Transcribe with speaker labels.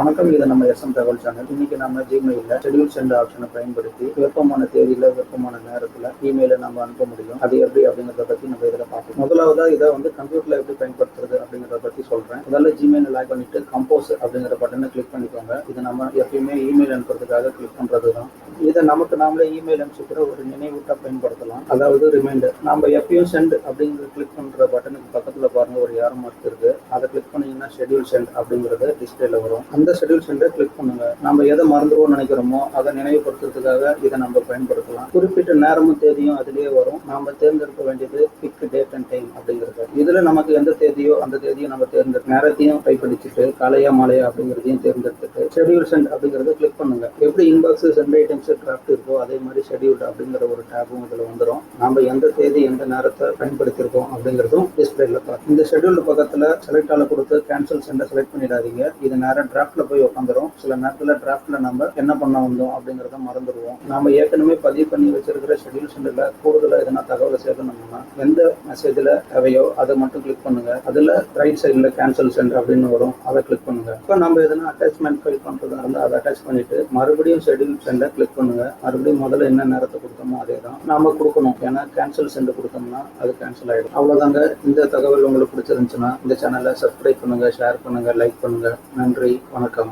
Speaker 1: வணக்கம். இது நம்ம எஸ்எம் தகவல் சேனல் இன்னைக்கு நம்ம ஜிமெயில ஷெடியூல் சென்ட் ஆப்ஷனை பயன்படுத்தி விருப்பமான தேதியில விருப்பமான நேரத்துல இமெயில நம்ம அனுப்ப முடியும். அது எப்படி அப்படிங்கறத பத்தி நம்ம இதுல பார்ப்போம். முதலாவதா இதை வந்து கம்ப்யூட்டர்ல எப்படி பயன்படுத்துறது அப்படிங்கிறத பத்தி சொல்றேன். முதல்ல ஜிமெயில் லாக் பண்ணிட்டு கம்போஸ் அப்படிங்கிற பட்டனை கிளிக் பண்ணிக்கோங்க. இது நம்ம எப்பயுமே இமெயில் அனுப்புறதுக்காக கிளிக் பண்றது தான் இதை நமக்கு நாமளே இமெயில் அனுப்பிச்சுக்கிற ஒரு நினைவூட்டா பயன்படுத்தலாம். அதாவது ரிமைண்டர் நம்ம எப்பயும் சென்ட் அப்படிங்கிற கிளிக் பண்ற பட்டனுக்கு பக்கத்துல பாருங்க ஒரு யாரும் மார்க் இருக்கு. அதை கிளிக் பண்ணீங்கன்னா ஷெட்யூல் சென்ட் அப்படிங்கிறது டிஸ்பிளேல வரும். அந்த ஷெட்யூல் சென்டை கிளிக் பண்ணுங்க. நம்ம எதை மறந்துடுவோம் நினைக்கிறோமோ அதை நினைவுபடுத்துறதுக்காக இதை நம்ம பயன்படுத்தலாம். குறிப்பிட்ட நேரமும் தேதியும் அதிலேயே வரும். நாம தேர்ந்தெடுக்க வேண்டியது பிக் டேட் அண்ட் டைம் அப்படிங்கிறது. இதுல நமக்கு எந்த தேதியோ அந்த தேதியும் நம்ம தேர்ந்தெடுக்க நேரத்தையும் கைப்பிடிச்சிட்டு காலையா மாலையா அப்படிங்கிறதையும் தேர்ந்தெடுத்துட்டு ஷெட்யூல் சென்ட் அப்படிங்கறத கிளிக் பண்ணுங்க. எப்படி இன்பாக்ஸ் சென்ட் ஐட்டம்ஸ் டிராஃப்ட் இருக்கோ அதே மாதிரி ஷெட்யூல்டு அப்படிங்கிற ஒரு டேபும் இதுல வந்துடும் நாம எந்த தேதி எந்த நேரத்தை பயன்படுத்தியிருக்கோம் அப்படிங்கிறதும் டிஸ்பிளேல பார்க்கும் இந்த ஷெட்யூல்டு பக்கத்துல செலக்ட் ஆல கொடுத்து கேன்சல் சென்டர் செலக்ட் பண்ணிடாதீங்க. இது நேரம் டிராஃப்ட்ல போய் உட்காந்துரும். சில நேரத்துல டிராஃப்ட்ல நம்ம என்ன பண்ண வந்தோம் அப்படிங்கறத மறந்துடுவோம். நாம ஏற்கனவே பதிவு பண்ணி வச்சிருக்கிற ஷெட்யூல் சென்டர்ல கூடுதலா எதனா தகவலை சேர்க்கணும்னா எந்த மெசேஜ்ல தேவையோ அதை மட்டும் கிளிக் பண்ணுங்க. அதுல ரைட் சைடில் கேன்சல் சென்டர் அப்படின்னு வரும். அதை கிளிக் பண்ணுங்கள் இப்போ நம்ம எதுனா அட்டாச்மெண்ட் ஃபைல் பண்ணுறதா இருந்தால் அதை அட்டாச் பண்ணிவிட்டு மறுபடியும் ஷெட்யூல் சென்டர் கிளிக் பண்ணுங்கள் மறுபடியும் முதல்ல என்ன நேரத்தை கொடுத்தோமோ அதே தான். நாம் கொடுக்கணும். ஏன்னா கேன்சல் சென்டர் கொடுத்தோம்னா அது கேன்சல் ஆகிடும் அவ்வளோதாங்க இந்த தகவல் உங்களுக்கு பிடிச்சிருந்துச்சுன்னா இந்த சேனலை சப்ஸ்கிரைப் பண்ணுங்கள் ஷேர் பண்ணுங்கள் லைக் பண்ணுங்கள் நன்றி. வணக்கம்.